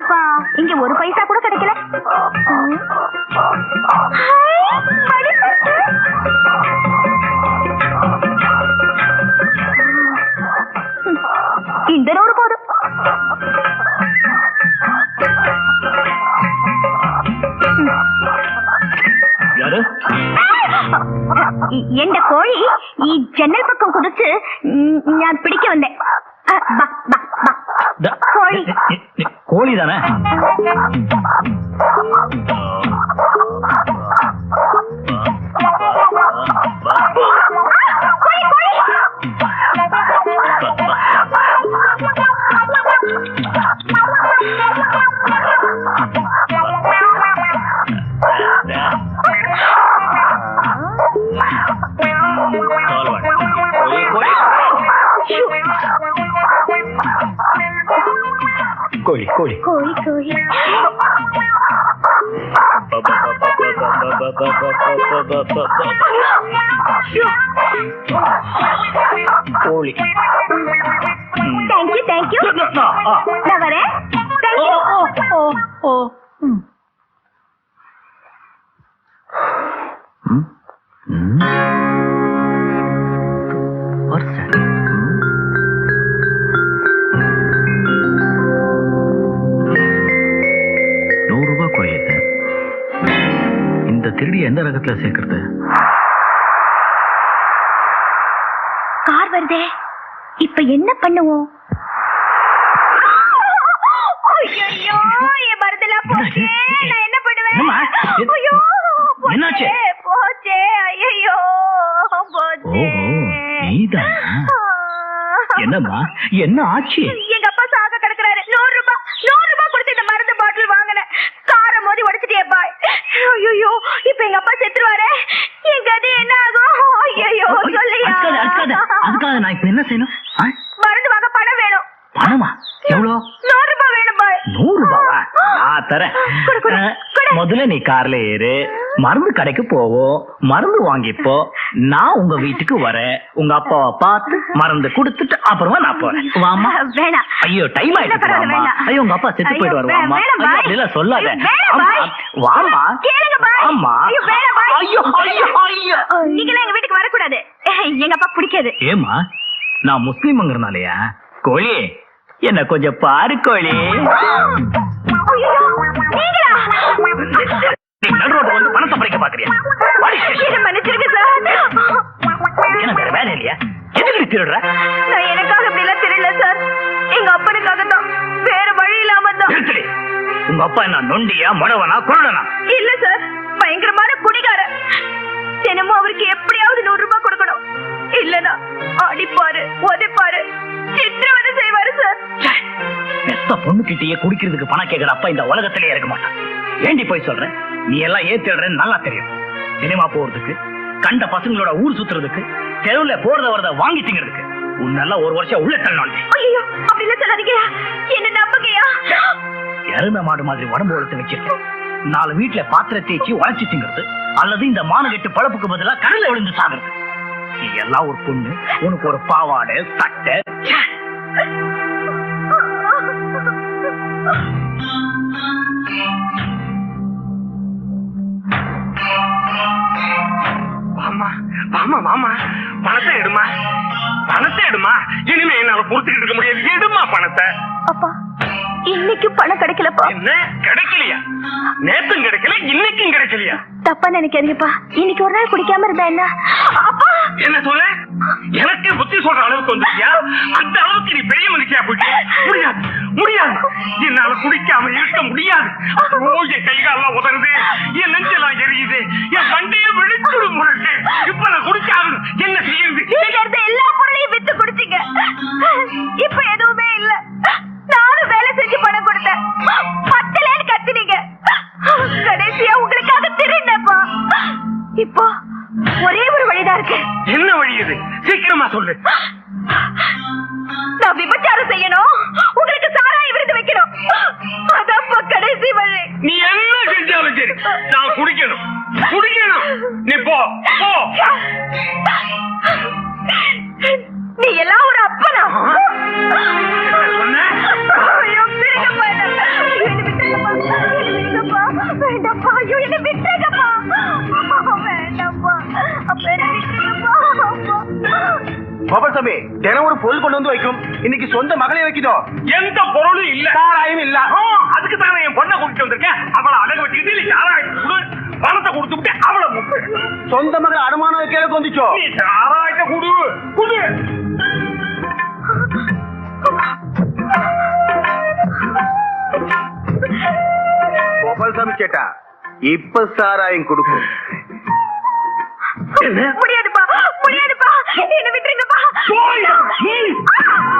அப்பா, இங்க ஒரு பைசா கூட கிடைக்கல. இந்த நூறு போதும். എന്റെ കോഴി ഈ ജനൽ പക്കം കുതിച്ച് ഞാൻ പിടിക്ക Thank you. Mm -hmm. hmm? hmm? திருடி எந்த ரகத்துல சேர்க்கறது? கார் வருதே. இப்ப என்ன பண்ணுவோம்? ஐயோ என் மருந்தெல்லாம் போச்சே. நான் என்ன பண்ணுவேன்? ஐயோ? போச்சே, போச்சே. ஐயோ போச்சே. ஓஹோ, நீதானா? என்னம்மா? என்ன ஆச்சு? எங்க அப்பா சாக கிடக்குறாரு நூறு ரூபாய் நூறு ரூபாய் கொடுத்து இந்த மருந்து பாட்டில் வாங்கினேன் காரை மோதி உடைச்சிட்டே பாய் ஐயோ இப்ப எங்க அப்பா செத்துருவாரே என் கதி என்ன ஆகும் ஐயோ சொல்லியா அதுக்காக அதுக்காக அதுக்காக நான் இப்ப என்ன செய்யணும் ஆ? மருந்து வாங்க பணம் வேணும் பணமா எவ்வளோ நூறு ரூபாய் வேணும் பாய் நூறு ரூபாவா நான் தரேன். முதல்ல நீ கார்ல ஏறு. மருந்து கடைக்கு போவோம் மருந்து வாங்கிப்போ. நான் உங்க வீட்டுக்கு வரேன். உங்க அப்பாவை பார்த்து மருந்து கொடுத்துட்டு அப்புறமா நான் போறேன். வாமா வேணாம். ஐயோ டைம் ஆயிடுச்சு. ஐயோ உங்க அப்பா செத்து ஐயோ, போயிடுவாரு வே- வாமா வேணாம், ஐயோ பாய். அப்படிலாம் சொல்லாத. வாமா ஆமா ஐயோ ஐயோ ஐயோ நீங்களாம் எங்க வீட்டுக்கு வரக்கூடாது. எங்க அப்பா பிடிக்காது. ஏமா நான் முஸ்லீம்ங்கிறனாலயா? கோழி என்ன கொஞ்சம் பாரு கோழி. நீ நடு ரோட்டு வந்து பணத்தை பறிக்க பாக்குறியா. என்ன வேற வேலை இல்லையா? எதுக்கு நீ திருடுற? நான் எனக்காக அப்படி எல்லாம் தெரியல சார். எங்க அப்பனுக்காக தான் வேற வழி இல்லாம தான். உங்க அப்பா என்ன நொண்டியா முடவனா குருடனா? இல்ல சார். பயங்கரமான குடிகாரர். தினமும் அவருக்கு எப்படியாவது நூறு ரூபாய் கொடுக்கணும். இல்லனா அடிப்பாரு உதைப்பாரு. பெத்த பொண்ணுகிட்டயே குடிக்கிறதுக்கு பணம் கேட்கிற அப்பா இந்த உலகத்திலே இருக்க மாட்டான். ஏண்டி போய் சொல்றேன் நீ எல்லாம் ஏத்திடுறேன்னு நல்லா தெரியும். சினிமா போறதுக்கு கண்ட பசங்களோட ஊர் சுத்துறதுக்கு தெருவுல போறத வரத வாங்கி திங்கிறதுக்கு உன்னெல்லாம் ஒரு வருஷம் உள்ள தள்ளணும். ஐயோ அப்படி எல்லாம் சொல்லாதீங்க. என்ன நம்புங்கயா எருமை மாடு மாதிரி உடம்பு வளர்த்து வச்சிருக்கேன் நாலு வீட்டுல பாத்திர தேய்ச்சி உழைச்சி திங்கிறது அல்லது இந்த மானகெட்டு பழப்புக்கு பதிலா கடல்ல விழுந்து சாகுறது. நீ எல்லாம் ஒரு பொண்ணு உனக்கு ஒரு பாவாடை சட்டை வாமா வாமா பணத்தை எடுமா? பணத்தை எடுமா? இனிமே என்னால பொறுத்துக்கிட்டு இருக்க முடியாது. எடுமா பணத்தை? அப்பா இன்னைக்கு பணம் கிடைக்கலப்பா. என்ன? கிடைக்கலையா? நேத்தும் கிடைக்கல இன்னைக்கும் கிடைக்கலையா? தப்பா நினைக்காதீங்கப்பா. இன்னைக்கு ஒரு நாள் குடிக்காம இருந்தா என்ன? அப்பா! என்ன சொல்ல எனக்கு புத்தி சொல்ற அளவுக்கு வந்துருக்கியா அந்த அளவுக்கு நீ பெரிய மனுஷியா போயிட்டு முடியாது முடியாது. என்னால குடிக்காம இருக்க முடியாது. ஐயோ, என் கை காலெல்லாம் உதருது என் நெஞ்செல்லாம் எரியுது. என் மண்டையை வெடிச்சுடும் இப்ப நான் குடிக்காம நான் விபச்சாரம் செய்யணும். கோபசாமி தினம் ஒரு பொருள் கொண்டு வந்து வைக்கும். இன்னைக்கு சொந்த மகளே வைக்குதோ? எந்த பொருளும் இல்ல. சாராயம் இல்ல. அதுக்கு தானே என் பொண்ணை கூட்டிட்டு வந்திருக்கேன். அவளை அழகு வச்சுக்கிட்டு சாராயத்தை கொடு பணத்தை கொடுத்து விட்டு அவளை சொந்த மகள் அனுமானம் வைக்கிறதுக்கு வந்துச்சோ? நீ சாராயத்தை குடு குடு. கோபால்சாமி சேட்டா இப்ப சாராயம் கொடுக்கும்? முடியாதுப்பா முடியாதுப்பா. என்னை விட்டுருங்கப்பா போய். ம்.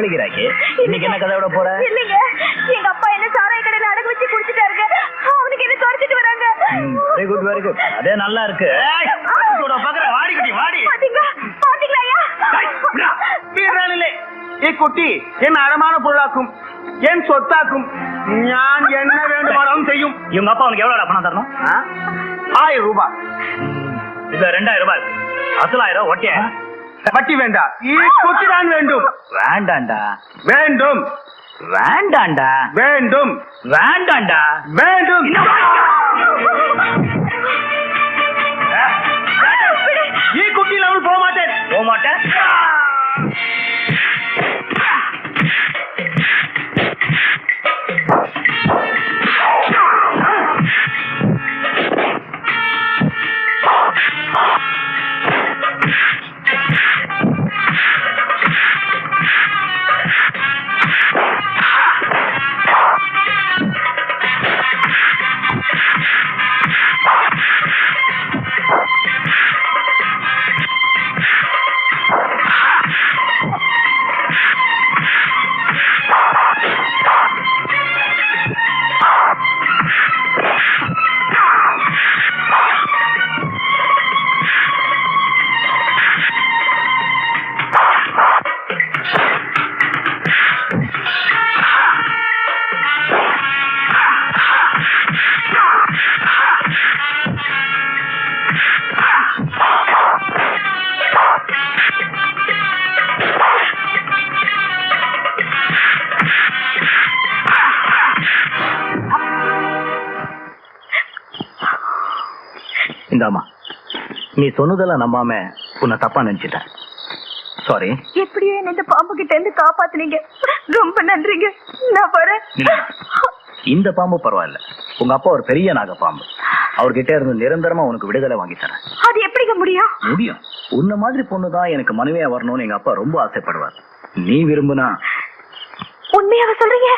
ஜவுளிக்கிறாக்கி இன்னைக்கு என்ன கதை விட போற? இல்லைங்க. எங்க அப்பா என்ன சாராய கடையில அடகு வச்சு குடிச்சிட்டாருங்க. அவனுக்கு என்ன துரத்திட்டு வராங்க. வெரி குட் வெரி குட் அதே நல்லா இருக்கு. பாக்குற. வாடி குட்டி வாடி. பாத்தீங்களா? என் அடமான பொருளாக்கும் என் சொத்தாக்கும் நான் என்ன வேண்டுமானாலும் செய்யும். இவங்க அப்பா உனக்கு எவ்வளவு பணம் தரணும்? ஆயிரம் ரூபாய். இது ரெண்டாயிரம் ரூபாய் அசலாயிரம் ஓகே வட்டி வேண்டா. கொத்திதான் வேண்டும். வேண்டாண்டா. வேண்டும். வேண்டாண்டா. வேண்டும். வேண்டாண்டா. வேண்டும். ஈ குட்டியில் அவள் போக மாட்டேன் போக மாட்டேன் இந்தாமா நீ சொன்னதெல்லாம் நம்பாம உன்னை தப்பா நினைச்சிட்டேன். சாரி எப்படியோ இந்த பாம்பு கிட்ட இருந்து காப்பாத்துனீங்க. ரொம்ப நன்றிங்க. நான் வரேன். இந்த பாம்பு பரவாயில்ல. உங்க அப்பா ஒரு பெரிய நாக பாம்பு. அவர்கிட்ட இருந்து நிரந்தரமா உனக்கு விடுதலை வாங்கி தரேன். அது எப்படிங்க முடியும்? முடியும். உன்ன மாதிரி பொண்ணு தான் எனக்கு மனைவியா வரணும்னு எங்க அப்பா ரொம்ப ஆசைப்படுவார். நீ விரும்புனா. உண்மையாவ சொல்றீங்க?